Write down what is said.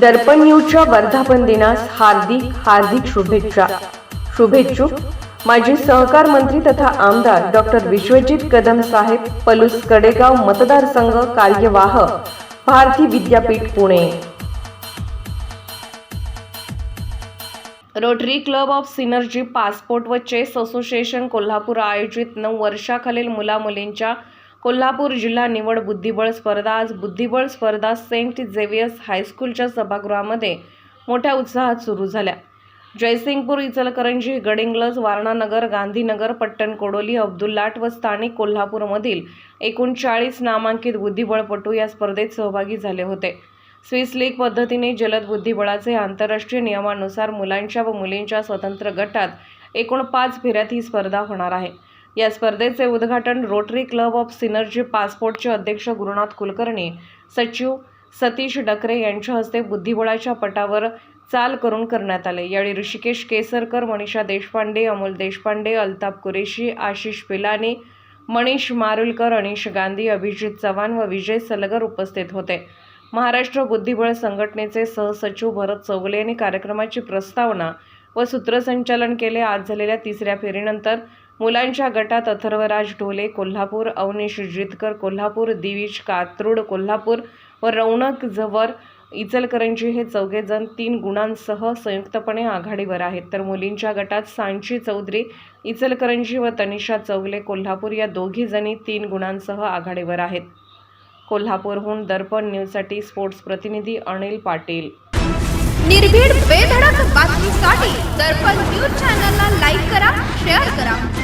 दर्पण न्यूजच्या वर्धापन दिनास हार्दिक हार्दिक शुभेच्छा. शुभेच्छुक माजी सहकार मंत्री तथा आमदार डॉक्टर विश्वजित कदम साहेब पलूस कडेगाव मतदारसंघ कार्यवाह Bharati Vidyapeeth Pune. Rotary club of synergy passport व चेस असोसिएशन कोल्हापूर आयोजित नऊ वर्षाखालील मुलामुलींच्या कोल्हापूर जिल्हा निवड बुद्धिबळ स्पर्धा. आज बुद्धिबळ स्पर्धा सेंट झेवियर्स हायस्कूलच्या सभागृहामध्ये मोठ्या उत्साहात सुरू झाल्या. जयसिंगपूर इचलकरंजी गडिंग्लज वारणानगर गांधीनगर पट्टण कोडोली अब्दुल्लाट व स्थानिक कोल्हापूरमधील एकूण चाळीस नामांकित बुद्धिबळपटू या स्पर्धेत सहभागी झाले होते. स्विस लीग पद्धतीने जलद बुद्धिबळाचे आंतरराष्ट्रीय नियमानुसार मुलांच्या व मुलींच्या स्वतंत्र गटात एकूण पाच फेऱ्यात ही स्पर्धा होणार आहे. या स्पर्धेचे उद्घाटन रोटरी क्लब ऑफ सिनर्जी पासपोर्टचे अध्यक्ष गुरुनाथ कुलकर्णी सचिव सतीश डकरे यांच्या हस्ते बुद्धिबळाच्या पटावर चाल करून करण्यात आले. यावेळी ऋषिकेश केसरकर मनीषा देशपांडे अमोल देशपांडे अल्ताप कुरेशी आशिष पिलानी मनीष मारुलकर अनिश गांधी अभिजित चव्हाण व विजय सलगर उपस्थित होते. महाराष्ट्र बुद्धिबळ संघटनेचे सहसचिव भरत चौगले यांनी कार्यक्रमाची प्रस्तावना व सूत्रसंचालन केले. आज झालेल्या तिसऱ्या फेरीनंतर मुलांच्या गटात अथर्वराज ढोले कोल्हापूर अवनीश जितकर कोल्हापूर दिविज कात्रूड कोल्हापूर व रौनक जवर इचलकरंजी हे चौघेजण तीन गुणांसह संयुक्तपणे आघाडीवर आहेत. तर मुलींच्या गटात सांची चौधरी इचलकरंजी व तनिषा चौगले कोल्हापूर या दोघीजणी तीन गुणांसह आघाडीवर आहेत. कोल्हापूरहून दर्पण न्यूजसाठी स्पोर्ट्स प्रतिनिधी अनिल पाटील. निर्भीड बेधडक बातमीसाठी दर्पण न्यूज चॅनलला लाईक करा शेअर करा.